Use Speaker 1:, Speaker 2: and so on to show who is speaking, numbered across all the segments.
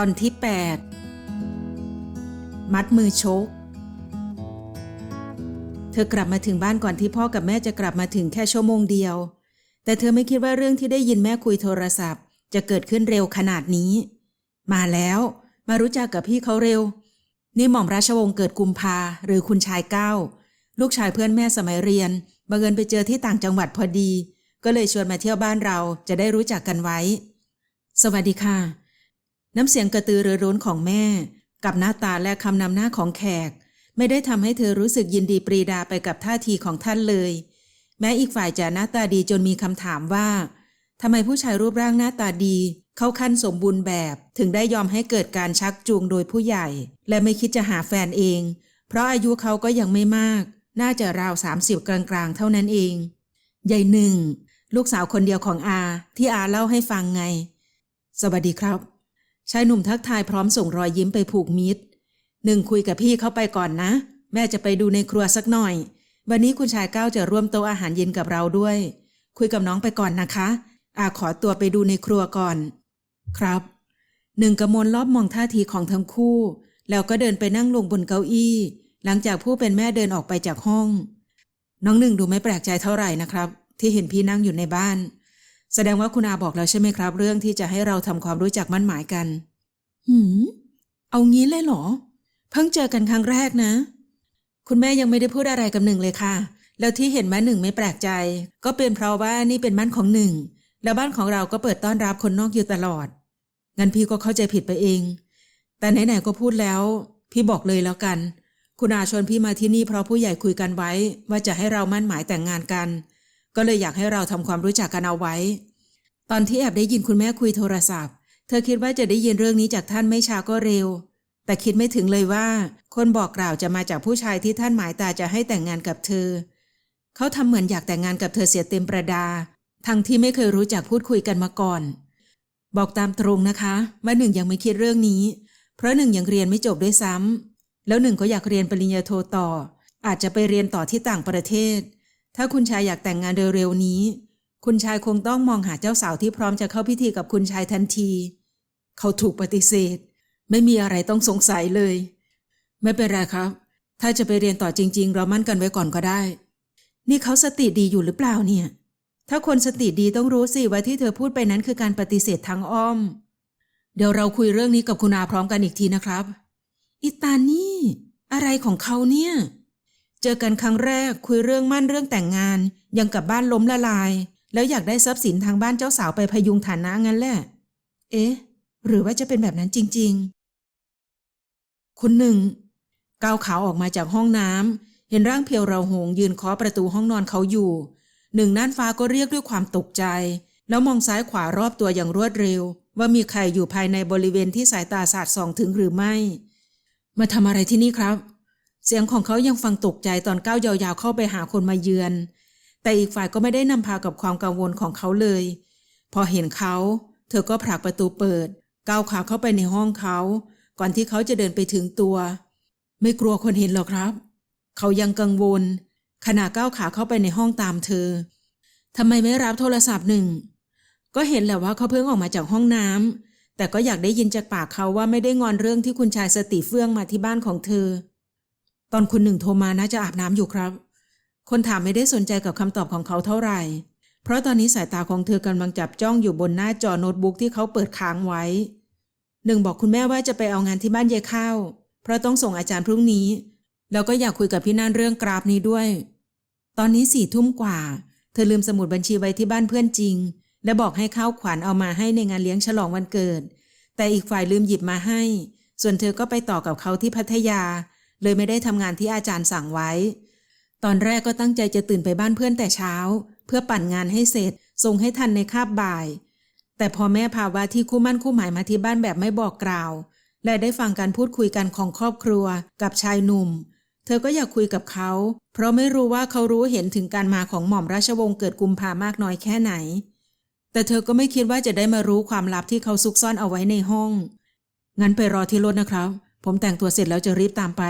Speaker 1: อนที่ 8 มัดมือชก เธอกลับมาถึงบ้านก่อนที่พ่อกับแม่จะกลับมาถึงแค่ชั่วโมงเดียว แต่เธอไม่คิดว่าเรื่องที่ได้ยินแม่คุยโทรศัพท์ จะเกิดขึ้นเร็วขนาดนี้ มาแล้ว มารู้จักกับพี่เขาเร็ว นี่หม่อมราชวงศ์เกิดกุมภาหรือคุณชายเก้า ลูกชายเพื่อนแม่สมัยเรียนบังเอิญไปเจอที่ต่างจังหวัดพอดี ก็เลยชวนมาเที่ยวบ้านเราจะได้รู้จักกันไว้ สวัสดีค่ะ น้ำเสียงกระตือรือร้นของแม่ กับหน้าตาและคำนำหน้าของแขก ไม่ได้ทำให้เธอรู้สึกยินดีปรีดาไปกับท่าทีของท่านเลย แม้อีกฝ่ายจะหน้าตาดีจนมีคำถามว่าทำไมผู้ชายรูปร่างหน้าตาดี เข้าขั้นสมบูรณ์แบบ ถึงได้ยอมให้เกิดการชักจูงโดยผู้ใหญ่ และไม่คิดจะหาแฟนเอง เพราะอายุเขาก็ยังไม่มาก น่าจะราว30กลางๆ เท่านั้นเองยายหนึ่ง ลูกสาวคนเดียวของอา ที่อาเล่าให้ฟังไง สวัสดีครับ ชายหนุ่มทักทายพร้อมส่งรอยยิ้มไปผูกมิตร หนึ่งคุยกับพี่เข้าไปก่อนนะ แม่จะไปดูในครัวสักหน่อย วันนี้คุณชายก้าวจะร่วมโต๊ะอาหารเย็นกับเราด้วย คุยกับน้องไปก่อนนะคะ อาขอตัวไปดูในครัวก่อน ครับหนึ่งกระมวลรอบมองท่าทีของทั้งคู่ แล้วก็เดินไปนั่งลงบนเก้าอี้ หลังจากผู้เป็นแม่เดินออกไปจากห้อง น้องหนึ่งดูไม่แปลกใจเท่าไหร่นะครับ ที่เห็นพี่นั่งอยู่ในบ้าน แสดงว่าคุณอาบอกแล้วใช่ไหมครับ เรื่องที่จะให้เราทำความรู้จักมั่นหมายกัน หืม เอางี้เลยเหรอ เพิ่งเจอกันครั้งแรกนะ คุณแม่ยังไม่ได้พูดอะไรกับหนึ่งเลยค่ะ แล้วที่เห็นแม่หนึ่งไม่แปลกใจ ก็เป็นเพราะว่านี่เป็นบ้านของหนึ่ง แล้วบ้านของเราก็เปิดต้อนรับคนนอกอยู่ตลอด งั้นพี่ก็เข้าใจผิดไปเอง แต่ไหนๆก็พูดแล้ว พี่บอกเลยแล้วกัน คุณอาชวนพี่มาที่นี่เพราะผู้ใหญ่คุยกันไว้ ว่าจะให้เรามั่นหมายแต่งงานกัน ก็เลยอยากให้เราทำความรู้จักกันเอาไว้ ตอนที่แอบได้ยินคุณแม่คุยโทรศัพท์ เธอคิดว่าจะได้ยินเรื่องนี้จากท่านไม่ช้าก็เร็ว แต่คิดไม่ถึงเลยว่า คนบอกกล่าวจะมาจากผู้ชายที่ท่านหมายตาจะให้แต่งงานกับเธอ เขาทำเหมือนอยากแต่งงานกับเธอเสียเต็มประดา ทั้งที่ไม่เคยรู้จักพูดคุยกันมาก่อน บอกตามตรงนะคะว่าหนึ่งยังไม่คิดเรื่องนี้ เพราะหนึ่งยังเรียนไม่จบด้วยซ้ำแล้วหนึ่งก็อยากเรียนปริญญาโทต่อ อาจจะไปเรียนต่อที่ต่างประเทศ ถ้าคุณชายอยากแต่งงานเร็วๆนี้ คุณชายคงต้องมองหาเจ้าสาวที่พร้อมจะเข้าพิธีกับคุณชายทันที เขาถูกปฏิเสธ ไม่มีอะไรต้องสงสัยเลย ไม่เป็นไรครับ ถ้าจะไปเรียนต่อจริง ๆ เรามั่นกันไว้ก่อนก็ได้ นี่เขาสติดีอยู่หรือเปล่าเนี่ย ถ้าคนสติดีต้องรู้สิว่าที่เธอพูดไปนั้นคือการปฏิเสธทางอ้อม เดี๋ยวเราคุยเรื่องนี้กับคุณอาพร้อมกันอีกทีนะครับ อิตานี่ อะไรของเขาเนี่ย เจอกันครั้งแรกคุยเรื่องมั่นเรื่องแต่งงาน ยังกับบ้านล้มละลาย แล้วอยากได้ทรัพย์สินทางบ้านเจ้าสาวไปพยุงฐานะงั้นแหละ เอ๊ะ หรือว่าจะเป็นแบบนั้นจริง ๆคุณหนึ่งก้าวขาออกมาจากห้องน้ำเห็นร่างเพียวเราหงยืนเคาะประตูห้องนอนเขาอยู่ หนึ่งน่านฟ้าก็เรียกด้วยความตกใจ แล้วมองซ้ายขวารอบตัวอย่างรวดเร็ว ว่ามีใครอยู่ภายในบริเวณที่สายตาสาดส่องถึงหรือไม่ มาทำอะไรที่นี่ครับ เสียงของเขายังฟังตกใจตอนก้าวยาวๆเข้าไปหาคนมาเยือน แต่อีกฝ่ายก็ไม่ได้นำพากับความกังวลของเขาเลย พอเห็นเขา เธอก็ผลักประตูเปิด ก้าวขาเข้าไปในห้องเขา ก่อนที่เขาจะเดินไปถึงตัว ไม่กลัวคนเห็นหรอกครับ เขายังกังวล ขณะก้าวขาเข้าไปในห้องตามเธอทำไมไม่รับโทรศัพท์หนึ่ง ก็เห็นแหละว่าเขาเพิ่งออกมาจากห้องน้ำแต่ก็อยากได้ยินจากปากเขาว่าไม่ได้งอนเรื่องที่คุณชายสติเฟื่องมาที่บ้านของเธอ ตอนคุณหนึ่งโทรมาน่าจะอาบน้ำอยู่ครับ คนถามไม่ได้สนใจกับคำตอบของเขาเท่าไหร่ เพราะตอนนี้สายตาของเธอกำลังจับจ้องอยู่บนหน้าจอโน้ตบุ๊กที่เขาเปิดค้างไว้ หนึ่งบอกคุณแม่ว่าจะไปเอางานที่บ้านยายข้าว เพราะต้องส่งอาจารย์พรุ่งนี้ แล้วก็อยากคุยกับพี่นั่นเรื่องกราฟนี้ด้วย ตอนนี้สี่ทุ่มกว่า เธอลืมสมุดบัญชีไว้ที่บ้านเพื่อนจริง และบอกให้ข้าวขวัญเอามาให้ในงานเลี้ยงฉลองวันเกิด แต่อีกฝ่ายลืมหยิบมาให้ ส่วนเธอก็ไปต่อกับเขาที่พัทยา เลยไม่ได้ทำงานที่อาจารย์สั่งไว้ ตอนแรกก็ตั้งใจจะตื่นไปบ้านเพื่อนแต่เช้า เพื่อปั่นงานให้เสร็จส่งให้ทันในคาบบ่าย แต่พอแม่พาว่าที่คู่มั่นคู่หมายมาที่บ้านแบบไม่บอกกล่าว และได้ฟังการพูดคุยกันของครอบครัวกับชายหนุ่ม เธอก็อยากคุยกับเขา เพราะไม่รู้ว่าเขารู้เห็นถึงการมาของหม่อมราชวงศ์เกิดกุมภามากน้อยแค่ไหน แต่เธอก็ไม่คิดว่าจะได้มารู้ความลับที่เขาซุกซ่อนเอาไว้ในห้อง งั้นไปรอที่รถนะครับ ผมแต่งตัวเสร็จแล้วจะรีบตามไป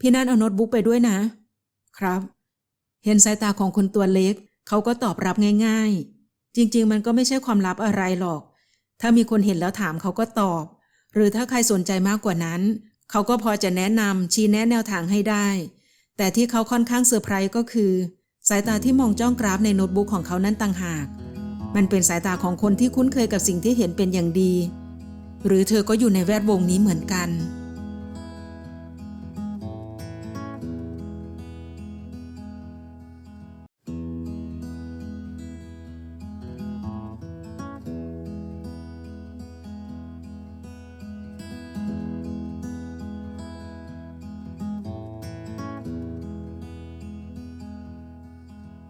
Speaker 1: พี่นั่นเอาโน้ตบุ๊กไปด้วยนะ ครับ เห็นสายตาของคนตัวเล็ก เขาก็ตอบรับง่ายๆ จริงๆ มันก็ไม่ใช่ความลับอะไรหรอก ถ้ามีคนเห็นแล้วถามเขาก็ตอบ หรือถ้าใครสนใจมากกว่านั้น เขาก็พอจะแนะนำชี้แนะแนวทางให้ได้ แต่ที่เขาค่อนข้างเซอร์ไพรส์ก็คือ สายตาที่มองจ้องกราฟในโน้ตบุ๊กของเขานั้นต่างหาก มันเป็นสายตาของคนที่คุ้นเคยกับสิ่งที่เห็นเป็นอย่างดี หรือเธอก็อยู่ในแวดวงนี้เหมือนกัน